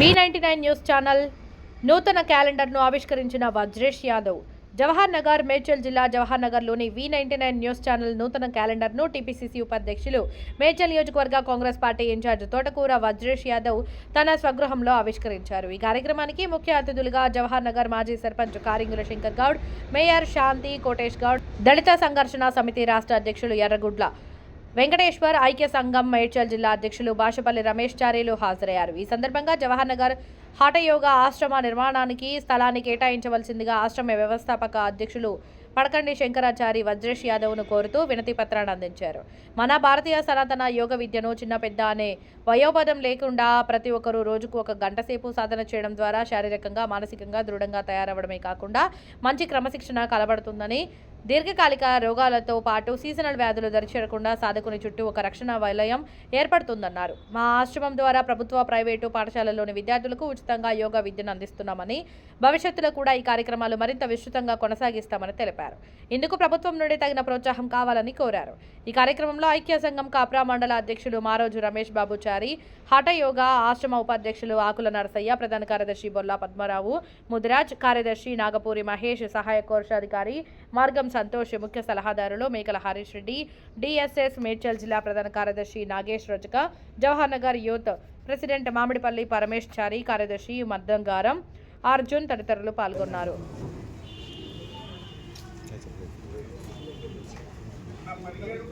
V ninety nine news channel. నూతన క్యాలెండర్ను ఆవిష్కరించిన వజ్రేష్ యాదవ్. జవహర్ నగర్ మేడ్చల్ జిల్లా జవహర్ నగర్లోని V ninety nine news channel నూతన క్యాలెండర్ను టీపీసీసీ ఉపాధ్యక్షులు మేడ్చల్ నియోజకవర్గ కాంగ్రెస్ పార్టీ ఇన్ఛార్జ్ తోటకూర వజ్రేష్ యాదవ్ తన స్వగృహంలో ఆవిష్కరించారు. ఈ కార్యక్రమానికి ముఖ్య అతిథులుగా జవహర్ నగర్ మాజీ సర్పంచ్ కారింగుల శంకర్ గౌడ్ మేయర్ శాంతి కోటేష్ గౌడ్ దళిత సంఘర్షణ సమితి రాష్ట్ర అధ్యక్షులు ఎర్రగుడ్ల వెంకటేశ్వర్ ఐక్య సంఘం మేడ్చల్ జిల్లా అధ్యక్షులు బాషపల్లి రమేష్ చారీలు హాజరయ్యారు. ఈ సందర్భంగా జవహర్ నగర్ హఠయోగ ఆశ్రమ నిర్మాణానికి స్థలాన్ని కేటాయించవలసిందిగా ఆశ్రమ వ్యవస్థాపక అధ్యక్షులు పడకండి శంకరాచారి వజ్రేష్ యాదవ్ను కోరుతూ వినతి పత్రాన్ని అందించారు. మన భారతీయ సనాతన యోగ విద్యను చిన్న పెద్ద అనే వయోపదం లేకుండా ప్రతి ఒక్కరూ రోజుకు ఒక గంట సేపు సాధన చేయడం ద్వారా శారీరకంగా మానసికంగా దృఢంగా తయారవడమే కాకుండా మంచి క్రమశిక్షణ కలబడుతుందని దీర్ఘకాలిక రోగాలతో పాటు సీజనల్ వ్యాధులు దరిచేరకుండా సాధకుని చుట్టూ ఒక రక్షణ వలయం ఏర్పడుతుందన్నారు. మా ఆశ్రమం ద్వారా ప్రభుత్వ ప్రైవేటు పాఠశాలలోని విద్యార్థులకు ఉచితంగా యోగా విద్యను అందిస్తున్నామని భవిష్యత్తులో కూడా ఈ కార్యక్రమాలు మరింత విస్తృతంగా కొనసాగిస్తామని తెలిపారు. ఇందుకు ప్రభుత్వం నుండి తగిన ప్రోత్సాహం కావాలని కోరారు. ఈ కార్యక్రమంలో ఐక్య సంఘం కాప్రా మండల అధ్యక్షులు మారోజు రమేష్ బాబుచారి హఠ యోగా ఆశ్రమ ఉపాధ్యక్షులు ఆకుల నరసయ్య ప్రధాన కార్యదర్శి బొల్లా పద్మరావు ముదిరాజ్ కార్యదర్శి నాగపూరి మహేష్ సహాయ కోశాధికారి మార్గం సంతోష్ ముఖ్య సలహాదారులు మేకల హరీష్ రెడ్డి డిఎస్ఎస్ మేడ్చల్ జిల్లా ప్రధాన కార్యదర్శి నాగేష్ రజక జవహర్ నగర్ యూత్ ప్రెసిడెంట్ మామిడిపల్లి పరమేష్ చారి కార్యదర్శి మద్దంగారం అర్జున్ తదితరులు పాల్గొన్నారు. పదిహేడు